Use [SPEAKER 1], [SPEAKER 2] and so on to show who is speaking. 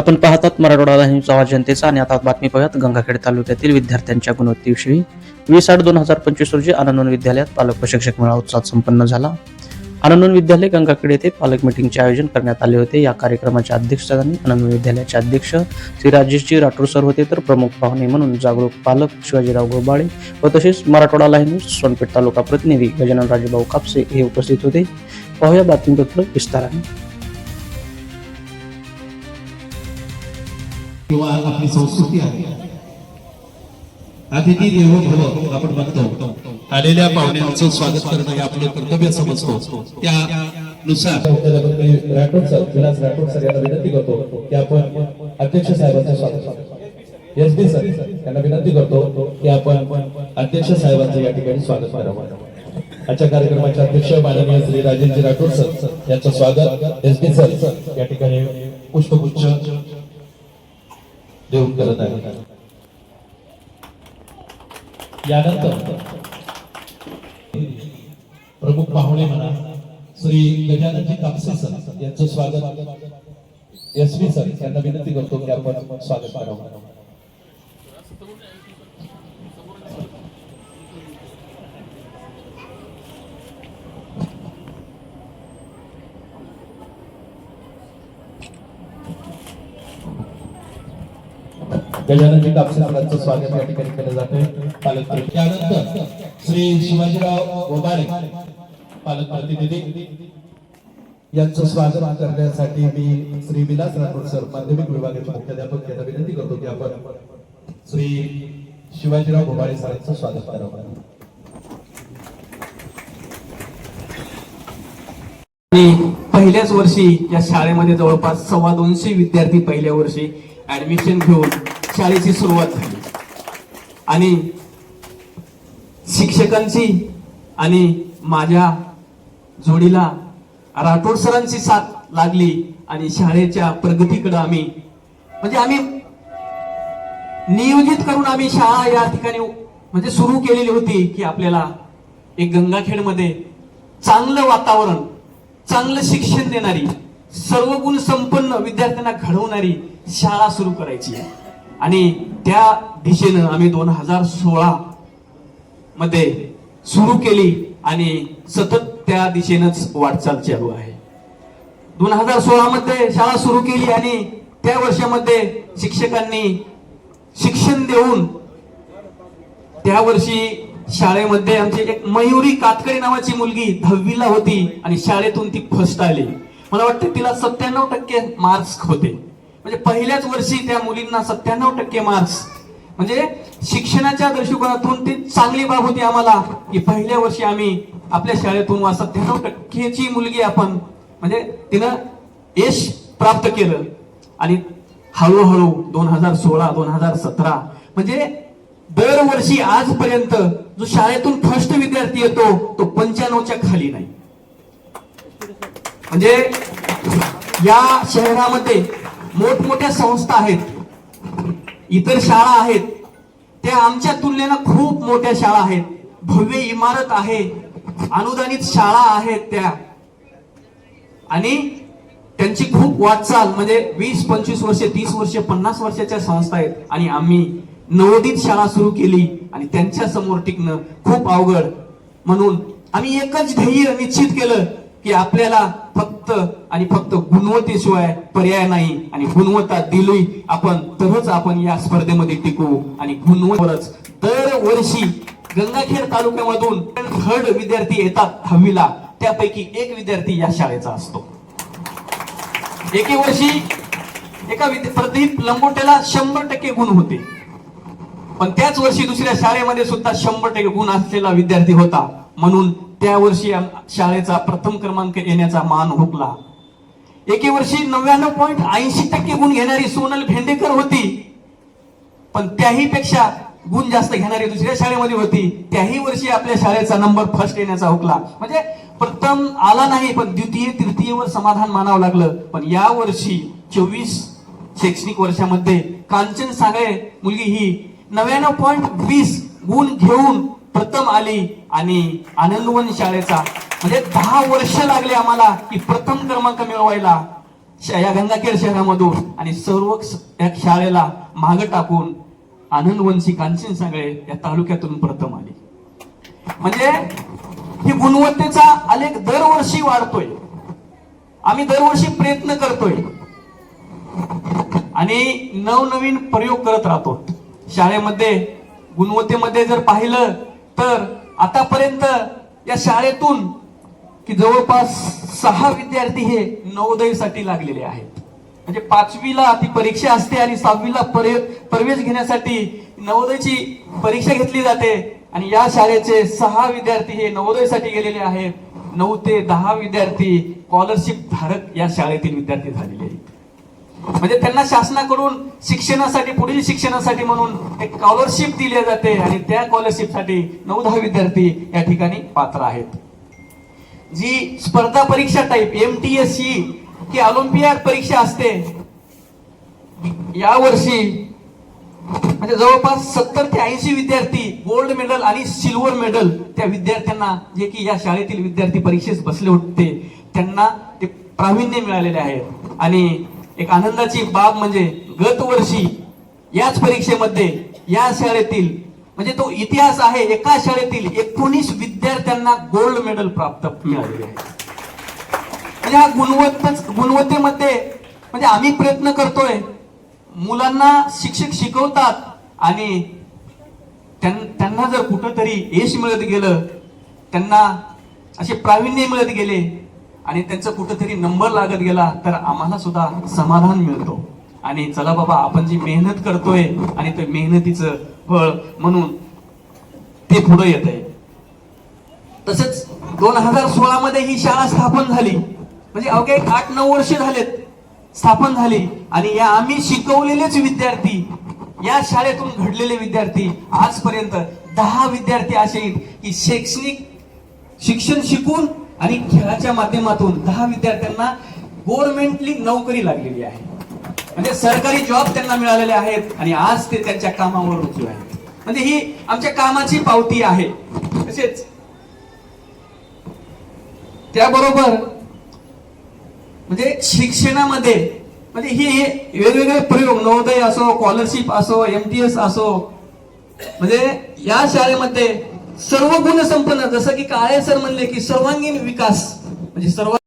[SPEAKER 1] आपण पाहतात मराठवाडा वाहिनीचा आवाज जनतेचा आणि आता बातमी पाहूयात. गंगाखेड तालुक्यातील विद्यार्थ्यांच्या गुणवत्तेविषयी. वीस आठ दोन हजार पंचवीस रोजी आनंदवन विद्यालयात पालक प्रशिक्षक मेळा उत्साहात संपन्न झाला. आनंदवन विद्यालय गंगाखेड येथे पालक मीटिंगचे आयोजन करण्यात आले होते. या कार्यक्रमाच्या अध्यक्षस्थानी आनंदवन विद्यालयाचे अध्यक्ष श्री राजेशजी राठोड सर होते. तर प्रमुख पाहुणे म्हणून जागरूक पालक शिवाजीराव गोबाळे व तसेच मराठवाडा लाईन सोनपेठ तालुका प्रतिनिधी गजानन राजेभाऊ कापसे हे उपस्थित होते. पाहूया बातमीपत्र विस्ताराने.
[SPEAKER 2] किंवा आपली संस्कृती आहे. अतिथी देव भव आपण म्हणतो आलेल्या पाहुण्यांचं स्वागत करणं हे आपलं कर्तव्य समजतो. त्यानुसार
[SPEAKER 3] राठोड सर विलास राठोड सर यांना विनंती करतो की आपण अध्यक्ष साहेबांचं स्वागत एस सर यांना विनंती करतो की आपण अध्यक्ष साहेबांचं या ठिकाणी स्वागत करावं आजच्या कार्यक्रमाचे अध्यक्ष माननीय श्री राजेंद्र राठोड सर यांचं स्वागत एस डी सर या ठिकाणी पुष्पगुच्छ देऊन करत आहे. यानंतर प्रमुख पाहुणे म्हणा श्री गजाननजी कापसे सर यांचं स्वागत. एस व्ही सर यांना विनंती करतो की आपण स्वागत करावं. गजाननजी कापसे सरांचं स्वागत या ठिकाणी केलं जाते पालक
[SPEAKER 2] त्यानंतर श्री शिवाजीराव ओबारे पालक प्रतिनिधी
[SPEAKER 3] यांचं स्वागत करण्यासाठी मी श्री विलास राठोड सर माध्यमिक विभागाचे मुख्याध्यापक यांना विनंती करतो की आपण श्री शिवाजीराव भोबाळे सरांचं स्वागत करावं.
[SPEAKER 4] आणि पहिल्याच वर्षी या शाळेमध्ये जवळपास सव्वा दोनशे विद्यार्थी पहिल्या वर्षी ऍडमिशन घेऊन शाळेची सुरुवात झाली आणि शिक्षकांची आणि माझ्या जोडीला राठोड सरांची साथ लागली आणि शाळेच्या प्रगतीकडे आम्ही म्हणजे आम्ही नियोजित करून आम्ही शाळा या ठिकाणी म्हणजे सुरू केलेली होती की आपल्याला एक गंगाखेडमध्ये चांगलं वातावरण चांगलं शिक्षण देणारी सर्व गुण संपन्न विद्यार्थ्यांना घडवणारी शाळा सुरू करायची आहे. आणि त्या दिशेनं आम्ही दोन हजार सोळा मध्ये सुरू केली आणि सतत त्या दिशेनंच वाटचाल चालू आहे. दोन हजार सोळा मध्ये शाळा सुरू केली आणि त्या वर्षामध्ये शिक्षकांनी शिक्षण देऊन त्या वर्षी शाळेमध्ये आमची एक मयुरी कातकरी नावाची मुलगी दहावीला होती आणि शाळेतून ती फर्स्ट आली. मला वाटतं तिला सत्त्याण्णव टक्के मार्क्स होते. म्हणजे पहिल्याच वर्षी त्या मुलींना सत्त्याण्णव टक्के मार्क्स म्हणजे शिक्षणाच्या दृष्टिकोनातून ती चांगली बाब होती आम्हाला की पहिल्या वर्षी आम्ही आपल्या शाळेतून वा सत्त्याण्णव टक्केची मुलगी आपण म्हणजे तिनं यश प्राप्त केलं. आणि हळूहळू दोन हजार सोळा दोन हजार सतरा म्हणजे दरवर्षी आजपर्यंत जो शाळेतून फर्स्ट विद्यार्थी येतो तो पंच्याण्णवच्या खाली नाही. म्हणजे या शहरामध्ये मोठमोठ्या संस्था आहेत. इतर शाळा आहेत. त्या आमच्या तुलनेनं खूप मोठ्या शाळा आहेत. भव्य इमारत आहे. अनुदानित शाळा आहेत त्या. आणि त्यांची खूप वाटचाल म्हणजे वीस पंचवीस वर्षे तीस वर्षे पन्नास वर्षाच्या संस्था आहेत. आणि आम्ही नवोदित शाळा सुरू केली आणि त्यांच्यासमोर टिकणं खूप अवघड. म्हणून आम्ही एकच ध्येय निश्चित केलं की आपल्याला फक्त आणि फक्त गुणवत्तेशिवाय पर्याय नाही आणि गुणवत्ता दिली आपण तरच आपण या स्पर्धेमध्ये टिकू आणि गुणवत्ताच दरवर्षी गंगाखेड तालुक्यामधून थर्ड विद्यार्थी येतात दहावीला. त्यापैकी एक विद्यार्थी या शाळेचा असतो. एके वर्षी एका प्रदीप लंगोटेला शंभर टक्के गुण होते. पण त्याच वर्षी दुसऱ्या शाळेमध्ये सुद्धा शंभर टक्के गुण असलेला विद्यार्थी होता. म्हणून त्या वर्षी शाळेचा प्रथम क्रमांक येण्याचा मान हुकला. एके वर्षी नव्याण्णव पॉईंट ऐंशी टक्के गुण घेणारी सोनल भेंडेकर होती. पण त्याही पेक्षा गुण जास्त घेणारी दुसऱ्या शाळेमध्ये होती. त्याही वर्षी आपल्या शाळेचा नंबर फर्स्ट येण्याचा हुकला. म्हणजे प्रथम आला नाही पण द्वितीय तृतीयवर समाधान मानावं लागलं. पण या वर्षी चोवीस शैक्षणिक वर्षामध्ये कांचन सागळे मुलगी ही नव्याण्णव पॉईंट वीस गुण घेऊन प्रथम आली आणि आनंदवन शाळेचा म्हणजे दहा वर्ष लागले आम्हाला की प्रथम क्रमांक मिळवायला. श- या गंगाखेड शहरामधून आणि सर्व या शाळेला माग टाकून आनंदवंशी कांचन सांगळे या तालुक्यातून प्रथम आली. म्हणजे ही गुणवत्तेचा आलेख दरवर्षी वाढतोय. आम्ही दरवर्षी प्रयत्न करतोय. आणि नवनवीन प्रयोग करत राहतो. शाळेमध्ये गुणवत्तेमध्ये जर पाहिलं तर आतापर्यंत या शाळेतून की जवळपास सहा विद्यार्थी हे नवोदयसाठी लागलेले आहेत. म्हणजे पाचवीला ती परीक्षा असते आणि सहावीला परे- प्रवेश घेण्यासाठी नवोदयची परीक्षा घेतली जाते. आणि या शाळेचे सहा विद्यार्थी हे नवोदयसाठी गेलेले आहेत. नऊ ते दहा विद्यार्थी स्कॉलरशिप धारक या शाळेतील विद्यार्थी झालेले आहेत. म्हणजे त्यांना शासनाकडून शिक्षणासाठी पुढील शिक्षणासाठी म्हणून एक स्कॉलरशिप दिली जाते आणि त्या स्कॉलरशिपसाठी नऊ दहा विद्यार्थी या ठिकाणी पात्र आहेत. जी स्पर्धा परीक्षा type M T S C की ऑलिम्पियाड परीक्षा असते. यावर्षी म्हणजे जवळपास सत्तर ते ऐंशी विद्यार्थी गोल्ड मेडल आणि सिल्वर मेडल त्या विद्यार्थ्यांना जे की या शाळेतील विद्यार्थी परीक्षेस बसले होते त्यांना ते प्रावीण्य मिळालेले आहे आणि एक आनंदाची बाब म्हणजे गत वर्षी याच परीक्षेमध्ये या शाळेतील म्हणजे तो इतिहास आहे एका शाळेतील एकोणीस विद्यार्थ्यांना गोल्ड मेडल प्राप्त मिळालेले आहे. म्हणजे हा गुणवत्ता गुणवत्तेमध्ये म्हणजे आम्ही प्रयत्न करतोय मुलांना शिक्षक शिकवतात आणि त्यां- त्यांना जर कुठंतरी यश मिळत गेलं त्यांना असे प्रावीण्य मिळत गेले आणि त्यांचा कुठंतरी नंबर लागत गेला तर आम्हाला सुद्धा समाधान मिळतो. आणि चला बाबा आपण जी मेहनत करतोय आणि ते मेहनतीचं फळ म्हणून ते पुढे येत आहे. तसंच दोन हजार सोळा मध्ये ही शाळा स्थापन झाली. म्हणजे अवघे एक आठ नऊ वर्ष झालेत स्थापन झाली. आणि या आम्ही शिकवलेलेच विद्यार्थी या शाळेतून घडलेले विद्यार्थी आजपर्यंत दहा विद्यार्थी असे आहेत की शैक्षणिक शिक्षण शिकून आणि खेळाच्या माध्यमातून दहा विद्यार्थ्यांना गव्हर्नमेंटली नोकरी लागलेली आहे. म्हणजे सरकारी जॉब त्यांना मिळालेले आहेत आणि आज ते त्यांच्या कामावर रुजू आहेत. म्हणजे ही आमच्या कामाची पावती आहे. तसेच त्याबरोबर म्हणजे शिक्षणामध्ये म्हणजे ही हे वेगवेगळे प्रयोग नवोदय असो स्कॉलरशिप असो एमटीएस असो म्हणजे या शाळेमध्ये सर्व गुण संपन्न. जसं की काळे सर म्हणले की सर्वांगीण विकास म्हणजे सर्व